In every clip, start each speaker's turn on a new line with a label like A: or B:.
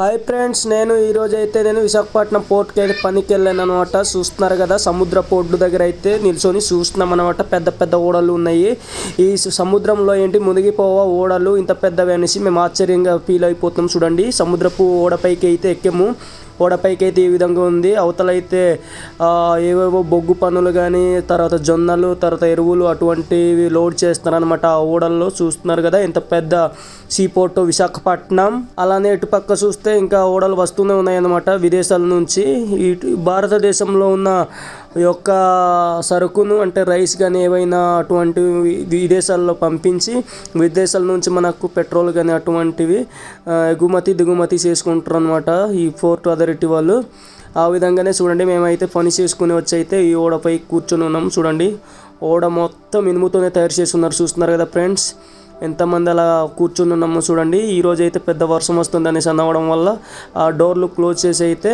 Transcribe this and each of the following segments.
A: Hi friends నేను ఈరోజు అయితే నేను విశాఖపట్నం పోర్ట్కి అయితే పనికి వెళ్ళాను అనమాట చూస్తున్నారు కదా సముద్ర పోర్టు దగ్గర అయితే నిల్చొని చూస్తున్నాం అనమాట పెద్ద పెద్ద ఓడలు ఉన్నాయి. ఈ సముద్రంలో ఏంటి మునిగిపోవ ఓడలు ఇంత పెద్దవి అనేసి మేము ఆశ్చర్యంగా ఫీల్ అయిపోతాం చూడండి. సముద్రపు ఓడపైకి అయితే ఎక్కాము. ఓడపైకి అయితే ఈ విధంగా ఉంది. అవతలైతే ఏవేవో బొగ్గు పనులు కానీ తర్వాత జొన్నలు తర్వాత ఎరువులు అటువంటివి లోడ్ చేస్తున్నారనమాట ఆ ఓడల్లో చూస్తున్నారు కదా ఇంత పెద్ద సీపోర్టు విశాఖపట్నం. అలానే ఇటుపక్క చూస్తే ఇంకా ఓడలు వస్తూనే ఉన్నాయన్నమాట విదేశాల నుంచి. ఇటు భారతదేశంలో ఉన్న యొక్క సరుకును అంటే రైస్ కానీ ఏవైనా అటువంటివి విదేశాల్లో పంపించి విదేశాల నుంచి మనకు పెట్రోల్ కానీ అటువంటివి ఎగుమతి దిగుమతి చేసుకుంటారు అనమాట ఈ పోర్ట్ అథారిటీ వాళ్ళు. ఆ విధంగానే చూడండి మేమైతే పని చేసుకుని వచ్చి అయితే ఈ ఓడపై కూర్చొని ఉన్నాం. చూడండి ఓడ మొత్తం ఇనుముతోనే తయారు చేసి ఉన్నారు చూస్తున్నారు కదా ఫ్రెండ్స్? ఎంతమంది అలా కూర్చుని ఉన్నామో చూడండి. ఈరోజు అయితే పెద్ద వర్షం వస్తుంది అనేసి అనవడం వల్ల ఆ డోర్లు క్లోజ్ చేసి అయితే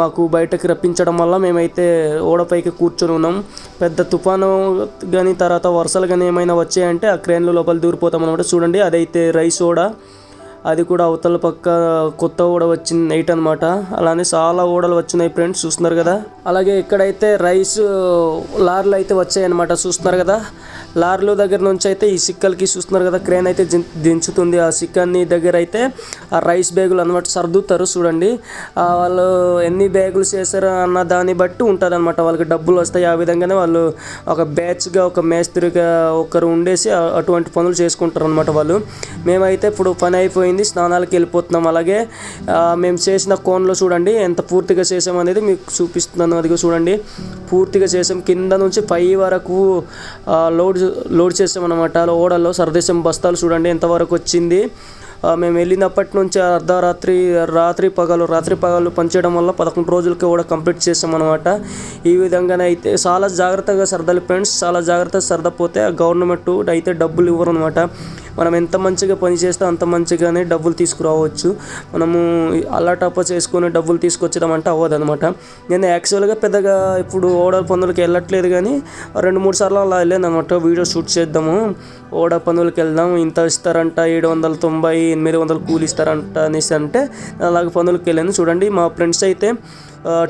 A: మాకు బయటకు రప్పించడం వల్ల మేమైతే ఓడపైకి కూర్చొని ఉన్నాం. పెద్ద తుఫాను కానీ తర్వాత వర్షాలు కానీ ఏమైనా వచ్చాయంటే ఆ క్రేన్లు లోపల దూరిపోతాం అనమాట చూడండి అదైతే రైస్ ఓడ. అది కూడా అవతల పక్క కొత్త ఓడ వచ్చింది నైట్ అనమాట అలానే చాలా ఓడలు వచ్చినాయి ఫ్రెండ్స్ చూస్తున్నారు కదా. అలాగే ఇక్కడైతే రైస్ లారీలు అయితే వచ్చాయన్నమాట చూస్తున్నారు కదా. లారీల దగ్గర నుంచి అయితే ఈ సిక్కలకి చూస్తున్నారు కదా క్రేన్ అయితే దించుతుంది. ఆ సిక్కని దగ్గర అయితే ఆ రైస్ బ్యాగులు అనమాట సర్దుతారు చూడండి. వాళ్ళు ఎన్ని బ్యాగులు చేశారు అన్న దాన్ని బట్టి ఉంటుంది అనమాట వాళ్ళకి డబ్బులు వస్తాయి. ఆ విధంగానే వాళ్ళు ఒక బ్యాచ్గా ఒక మేస్త్రిగా ఒకరు ఉండేసి అటువంటి పనులు చేసుకుంటారు అనమాట వాళ్ళు. మేమైతే ఇప్పుడు పని అయిపోయింది స్నానాలకు వెళ్ళిపోతున్నాం. అలాగే మేము చేసిన కోన్లో చూడండి ఎంత పూర్తిగా చేసామనేది మీకు చూపిస్తున్నాను. అది చూడండి. పూర్తిగా చేసాం. కింద నుంచి పై వరకు లోడ్ లోడ్ చేసాం అనమాట ఓడల్లో సరదేశం. బస్తాలు చూడండి ఎంతవరకు వచ్చింది. మేము వెళ్ళినప్పటి నుంచి అర్ధరాత్రి రాత్రి పగలు రాత్రి పగలు పనిచేయడం వల్ల పదకొండు రోజులకి కూడా కంప్లీట్ చేసాం అనమాట ఈ విధంగానే అయితే చాలా జాగ్రత్తగా సర్దాలి ఫ్రెండ్స్. చాలా జాగ్రత్తగా సర్దపోతే గవర్నమెంట్ అయితే డబ్బులు ఇవ్వరు అనమాట మనం ఎంత మంచిగా పని చేస్తే అంత మంచిగానే డబ్బులు తీసుకురావచ్చు. మనము అల్లాటప్ప చేసుకొని డబ్బులు తీసుకొచ్చడం అంటే అవ్వదు అనమాట నేను యాక్చువల్గా పెద్దగా ఇప్పుడు ఓడల పనులకి వెళ్ళట్లేదు కానీ రెండు మూడు సార్లు అలా వెళ్ళాను అనమాట వీడియో షూట్ చేద్దాము. ఓడ పనులకి వెళ్దాం. ఇంత ఇస్తారంట ఏడు వందల తొంభై ఎనిమిది వందలు కూలి ఇస్తారంట అనేసి అంటే అలాగ పనులకి వెళ్ళాను. చూడండి మా ఫ్రెండ్స్ అయితే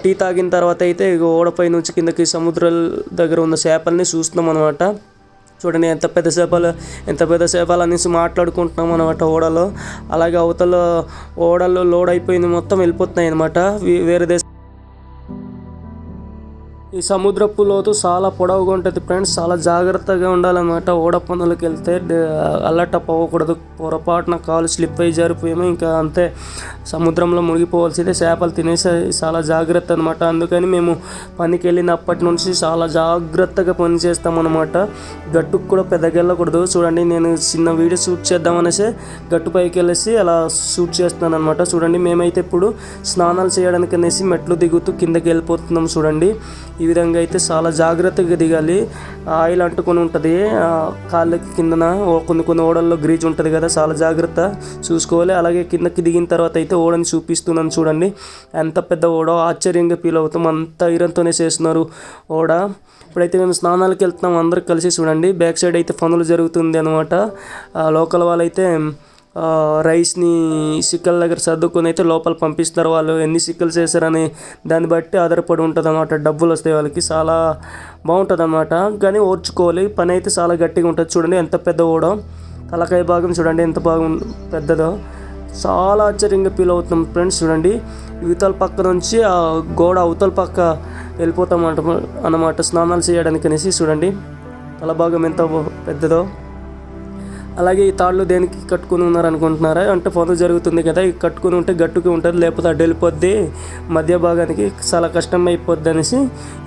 A: టీ తాగిన తర్వాత అయితే ఓడపై నుంచి కిందకి సముద్రాల దగ్గర ఉన్న చేపల్ని చూస్తున్నాం అనమాట చూడండి ఎంత పెద్ద చేపలు ఎంత పెద్ద చేపలు అనేసి మాట్లాడుకుంటున్నాం అనమాట ఓడలో. అలాగే అవతల ఓడల్లో లోడ్ అయిపోయింది మొత్తం వెళ్ళిపోతున్నాయి అనమాట వేరే దేశం ఈ సముద్రపు లోతు చాలా పొడవుగా ఉంటుంది ఫ్రెండ్స్ చాలా జాగ్రత్తగా ఉండాలన్నమాట. ఓడపందులకు వెళ్తే అలర్ట్ అవ్వకూడదు. పొరపాటున కాలు స్లిప్ అయ్యి జారిపోయేమో ఇంకా అంతే. సముద్రంలో మునిగిపోవాల్సిందే. చేపలు తినేసి చాలా జాగ్రత్త అనమాట అందుకని మేము పనికి వెళ్ళినప్పటి నుంచి చాలా జాగ్రత్తగా పని చేస్తామన్నమాట గట్టుకు కూడా పెద్దగా వెళ్ళకూడదు. చూడండి నేను చిన్న వీడియో షూట్ చేద్దామనేసి గట్టు పైకి వెళ్ళేసి అలా షూట్ చేస్తున్నాను అనమాట చూడండి మేమైతే ఇప్పుడు స్నానాలు చేయడానికి అనేసి మెట్లు దిగుతూ కిందకి వెళ్ళిపోతున్నాం చూడండి. ఈ విధంగా అయితే చాలా జాగ్రత్తగా దిగాలి. ఆయిల్ అంటుకొని ఉంటుంది. కాళ్ళకి కిందన ఓ- కొన్ని కొన్ని ఓడల్లో గ్రీజ్ ఉంటుంది కదా చాలా జాగ్రత్త చూసుకోవాలి. అలాగే కిందకి దిగిన తర్వాత అయితే ఓడని చూపిస్తున్నాను చూడండి. ఎంత పెద్ద ఓడ ఆశ్చర్యంగా ఫీల్ అవుతాం. అంత ఐరన్తోనే చేస్తున్నారు ఓడ. ఇప్పుడైతే మేము స్నానాలకు వెళ్తున్నాం అందరు కలిసి చూడండి. బ్యాక్ సైడ్ అయితే పనులు జరుగుతుంది అనమాట లోకల్ వాళ్ళైతే రైస్ని సిక్కల దగ్గర సర్దుకొని అయితే లోపల పంపిస్తారు వాళ్ళు. ఎన్ని సిక్కలు చేశారని దాన్ని బట్టి ఆధారపడి ఉంటుంది అనమాట డబ్బులు వస్తాయి వాళ్ళకి. చాలా బాగుంటుంది అనమాట కానీ ఓర్చుకోవాలి. పని అయితే చాలా గట్టిగా ఉంటుంది. చూడండి ఎంత పెద్ద ఓడో. తలకాయ భాగం చూడండి ఎంత బాగా పెద్దదో. చాలా ఆశ్చర్యంగా ఫీల్ అవుతున్నాం ఫ్రెండ్స్ చూడండి. ఇవతల పక్క నుంచి ఆ గోడ అవతల పక్క వెళ్ళిపోతాం అన్నమాట. స్నానాలు చేయడానికి అనేసి చూడండి. తల భాగం ఎంత పెద్దదో. అలాగే ఈ తాళ్ళు దేనికి కట్టుకుని ఉన్నారు అనుకుంటున్నారా? అంటే పొందు జరుగుతుంది కదా ఇది కట్టుకుని ఉంటే గట్టుకి ఉంటుంది లేకపోతే అడ్డు వెళ్ళిపోద్ది మధ్య భాగానికి చాలా కష్టం అయిపోద్ది అనేసి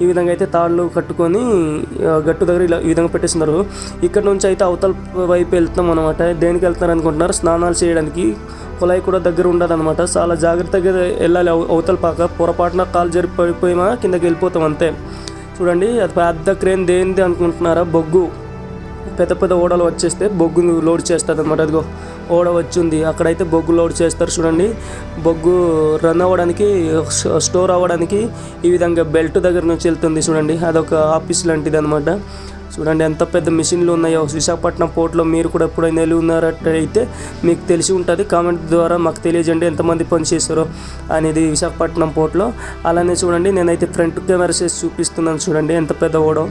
A: ఈ విధంగా అయితే తాళ్ళు కట్టుకొని గట్టు దగ్గర ఇలా ఈ విధంగా పెట్టేస్తున్నారు. ఇక్కడ నుంచి అయితే అవతల వైపు వెళ్తాం అనమాట దేనికి వెళ్తున్నారు అనుకుంటున్నారు? స్నానాలు చేయడానికి కుళాయి కూడా దగ్గర ఉండదు అనమాట చాలా జాగ్రత్తగా వెళ్ళాలి అవతల పాక పొరపాటున కాలు జరిపి కిందకి వెళ్ళిపోతాం అంతే. చూడండి అది పెద్ద క్రేన్ దేనిది అనుకుంటున్నారా? బొగ్గు. పెద్ద పెద్ద ఓడలు వచ్చేస్తే బొగ్గును లోడ్ చేస్తుంది అనమాట అదిగో ఓడ వచ్చింది. అక్కడైతే బొగ్గు లోడ్ చేస్తారు చూడండి. బొగ్గు రన్ అవ్వడానికి స్టోర్ అవ్వడానికి ఈ విధంగా బెల్ట్ దగ్గర నుంచి వెళ్తుంది చూడండి. అదొక ఆఫీస్ లాంటిది అనమాట చూడండి ఎంత పెద్ద మిషన్లు ఉన్నాయో. విశాఖపట్నం పోర్ట్లో మీరు కూడా ఎప్పుడైనా వెళ్ళి ఉన్నారట్టయితే మీకు తెలిసి ఉంటుంది. కామెంట్ ద్వారా మాకు తెలియజేయండి. ఎంతమంది పని చేస్తారో అనేది విశాఖపట్నం పోర్ట్లో. అలానే చూడండి నేనైతే ఫ్రంట్ కెమెరాస్ చూపిస్తున్నాను చూడండి. ఎంత పెద్ద ఓడో.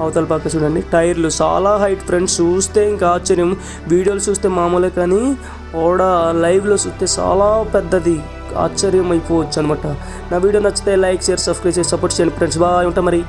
A: అవతల పక్క చూడండి. టైర్లు చాలా హైట్ ఫ్రెండ్స్. చూస్తే ఇంకా ఆశ్చర్యం. వీడియోలు చూస్తే మామూలే కానీ ఓడ లైవ్లో చూస్తే చాలా పెద్దది. ఆశ్చర్యం అయిపోవచ్చు అనమాట నా వీడియో నచ్చితే లైక్ షేర్ సబ్స్క్రైబ్ చేసి సపోర్ట్ చేయండి ఫ్రెండ్స్. బాగా ఉంటా మరి.